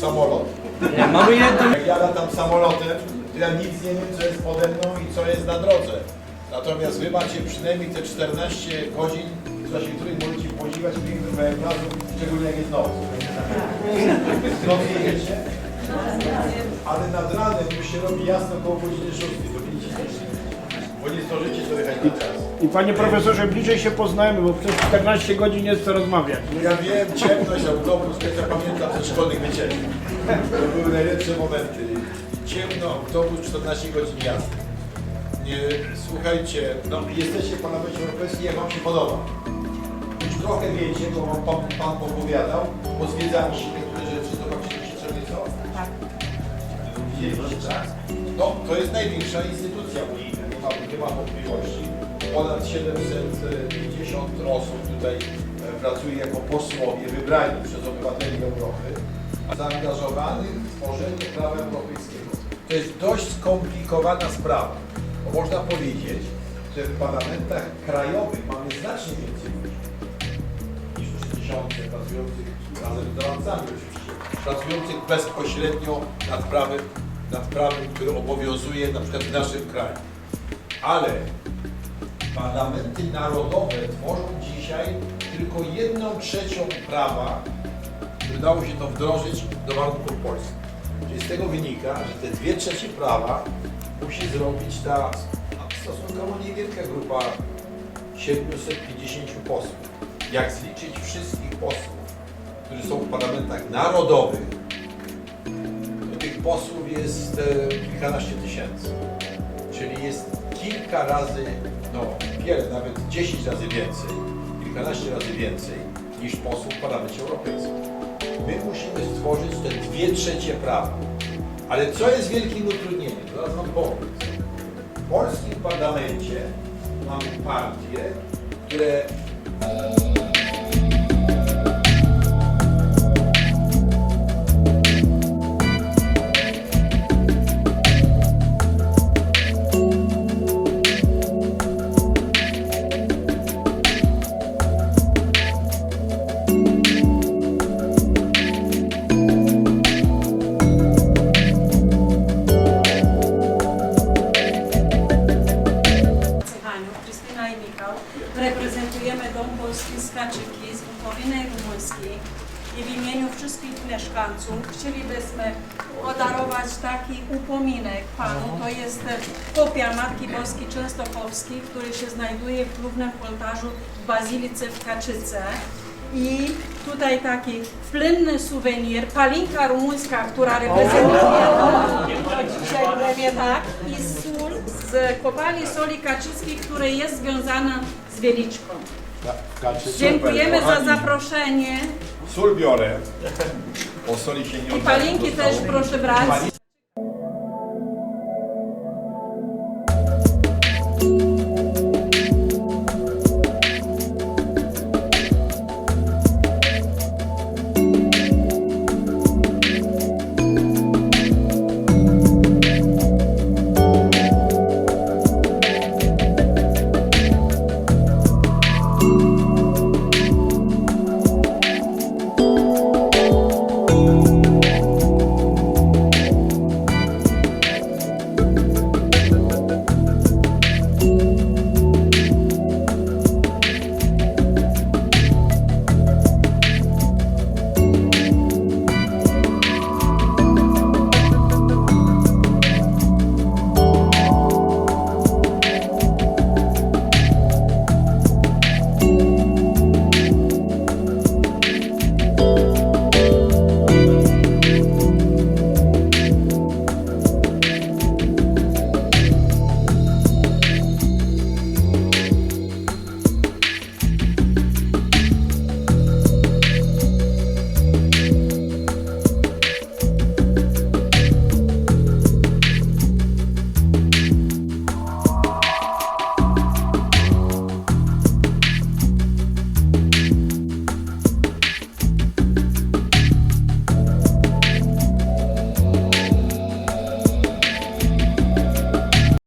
samolot. Nie, mamy jedną. Jak ja latam samolotem, to ja nic nie wiem, co jest pode mną i co jest na drodze. Natomiast wy macie przynajmniej te 14 godzin, w czasie których możecie podziwiać piękny krajobrazu, szczególnie jak jest noc. Noc jedziecie, ale nad ranem już się robi jasno koło godziny 6, to widzicie też. Bo nie zdążycie dojechać na czas. I panie profesorze, bliżej się poznajemy, bo przez 14 godzin jest co rozmawiać. No ja wiem, ciemność, autobus, ja pamiętam ze szkolnych wycieczek. To były najlepsze momenty. Ciemno, autobus, 14 godzin jazdy. Nie, słuchajcie, no jesteście w Parlamencie Europejskim, jak wam się podoba. Już trochę wiecie, bo wam pan, pan opowiadał, bo zwiedzaliście niektóre rzeczy, zobaczyliście co nieco. Tak. Widzieliście, tak? No, to jest największa instytucja unijna, nie ma, nie ma wątpliwości. Ponad 750 osób tutaj e, pracuje jako posłowie wybrani przez obywateli Europy, zaangażowanych w tworzenie prawa europejskiego. To jest dość skomplikowana sprawa, bo można powiedzieć, że w parlamentach krajowych mamy znacznie więcej ludzi niż 3000 pracujących razem z doradcami oczywiście, pracujących bezpośrednio nad prawem, nad prawem, które obowiązuje na przykład w naszym kraju. Ale parlamenty narodowe tworzą dzisiaj tylko jedną trzecią prawa, udało się to wdrożyć do warunków polskich. Czyli z tego wynika, że te dwie trzecie prawa musi zrobić ta stosunkowo niewielka grupa 750 posłów. Jak zliczyć wszystkich posłów, którzy są w parlamentach narodowych, to tych posłów jest e, kilkanaście tysięcy. Czyli jest kilka razy, no wiele, nawet 10 razy więcej, kilkanaście razy więcej niż posłów w Parlamencie Europejskim. My musimy stworzyć te dwie trzecie prawa. Ale co jest wielkim utrudnieniem? Zaraz wam powiem. W polskim parlamencie mamy partie, które Z Bukowiny Rumuńskiej. I w imieniu wszystkich mieszkańców chcielibyśmy podarować taki upominek Panu. To jest kopia Matki Boskiej Częstochowskiej, który się znajduje w głównym ołtarzu w Bazylice w Kaczyce. I tutaj taki płynny suwenir, palinka rumuńska, która reprezentuje dzisiaj prawie tak, i sól z kopalni soli kaczyckiej, która jest związana z Wieliczką. Dziękujemy za zaproszenie. Sól biorę, bo soli się nie i palinki też proszę brać.